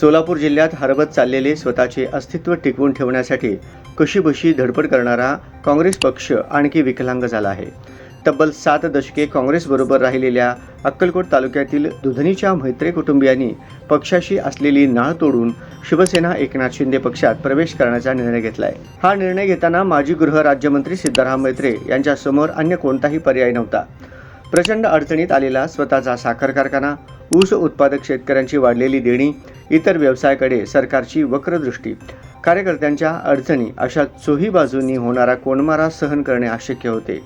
सोलापूर जिल्ह्यात हरवत चाललेले स्वतःचे अस्तित्व टिकवून ठेवण्यासाठी कशीबशी धडपड करणारा काँग्रेस पक्ष आणखी विकलांग झाला आहे. तब्बल सात दशके काँग्रेसबरोबर राहिलेल्या अक्कलकोट तालुक्यातील दुधनीच्या मैत्रे कुटुंबियांनी पक्षाशी असलेली नाळ तोडून शिवसेना एकनाथ शिंदे पक्षात प्रवेश करण्याचा निर्णय घेतलाय. हा निर्णय घेताना माजी गृहराज्यमंत्री सिद्धाराम मैत्रे यांच्यासमोर अन्य कोणताही पर्याय नव्हता. प्रचंड अडचणीत आलेला स्वतःचा साखर कारखाना ऊस उत्पादक शेतकऱ्यांची वाढलेली देणी इतर व्यवसायाकडे सरकारची वक्रदृष्टी. कार्यकर्त्यांच्या अडचणी अशा चोही बाजूंनी होणारा कोणमारा सहन करणे अशक्य होते.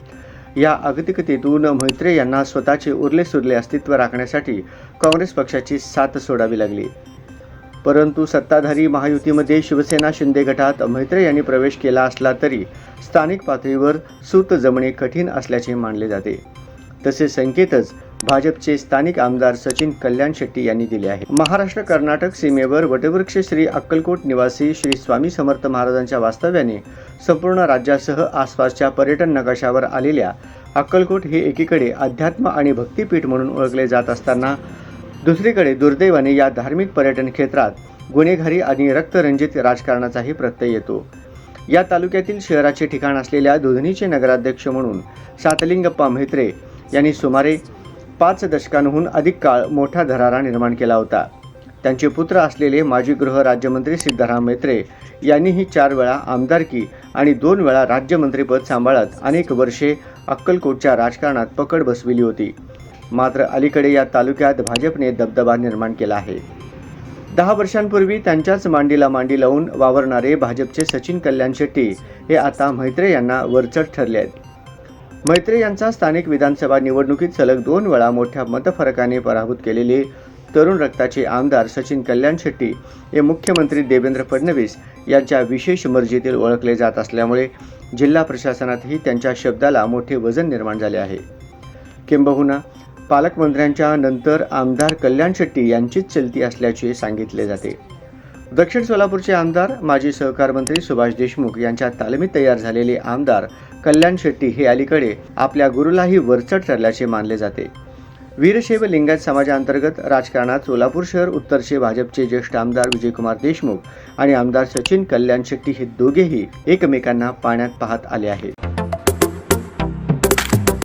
या अगतिकतेतून मैत्रे यांना स्वतःचे उरले सुरले अस्तित्व राखण्यासाठी काँग्रेस पक्षाची साथ सोडावी लागली. परंतु सत्ताधारी महायुतीमध्ये शिवसेना शिंदे गटात मैत्रे यांनी प्रवेश केला असला तरी स्थानिक पातळीवर सूत जमणे कठीण असल्याचे मानले जाते. तसे संकेतच भाजपचे स्थानिक आमदार सचिन कल्याण शेट्टी यांनी दिले आहे महाराष्ट्र कर्नाटक सीमेवर वटवृक्ष श्री अक्कलकोट निवासी श्री स्वामी समर्थ महाराजांच्या वास्तव्याने संपूर्ण राज्यासह आसपासच्या पर्यटन नकाशावर आलेल्या अक्कलकोट हे एकीकडे अध्यात्म आणि भक्तिपीठ म्हणून ओळखले जात असताना दुसरीकडे दुर्दैवाने या धार्मिक पर्यटन क्षेत्रात गुन्हेगारी आणि रक्तरंजित राजकारणाचाही प्रत्यय येतो. या तालुक्यातील शहराचे ठिकाण असलेल्या दुधनीचे नगराध्यक्ष म्हणून सातलिंगप्पा म्हेत्रे यांनी सुमारे पाच दशकांहून अधिक काळ मोठा धरारा निर्माण केला होता. त्यांचे पुत्र असलेले माजी गृहराज्यमंत्री सिद्धाराम मेत्रे यांनीही चार वेळा आमदारकी आणि दोन वेळा राज्यमंत्रीपद सांभाळत अनेक वर्षे अक्कलकोटच्या राजकारणात पकड बसविली होती. मात्र अलीकडे या तालुक्यात भाजपने दबदबा निर्माण केला आहे. दहा वर्षांपूर्वी त्यांच्याच मांडीला मांडी लावून वावरणारे भाजपचे सचिन कल्याण शेट्टी हे आता मैत्रे यांना वरचढ ठरले आहेत. मैत्रे यांचा स्थानिक विधानसभा निवडणुकीत सलग दोन वेळा मोठ्या मतफरकाने पराभूत केलेले तरुण रक्ताचे आमदार सचिन कल्याण शेट्टी हे मुख्यमंत्री देवेंद्र फडणवीस यांच्या विशेष मर्जीतील ओळखले जात असल्यामुळे जिल्हा प्रशासनातही त्यांच्या शब्दाला मोठे वजन निर्माण झाले आहे. किंबहुना पालकमंत्र्यांच्या नंतर आमदार कल्याण शेट्टी यांचीच चलती असल्याचे सांगितले जाते. दक्षिण सोलापूरचे आमदार माजी सहकार मंत्री सुभाष देशमुख यांच्या तालमीत तयार झालेले आमदार कल्याण शेट्टी हे अलीकडे आपल्या गुरुलाही वरचढ ठरल्याचे मानले जाते. वीरशैव लिंगायत समाजाअंतर्गत राजकारणात सोलापूर शहर उत्तरचे भाजपचे ज्येष्ठ आमदार विजयकुमार देशमुख आणि आमदार सचिन कल्याण शेट्टी हे दोघेही एकमेकांना पाण्यात पाहत आले आहेत.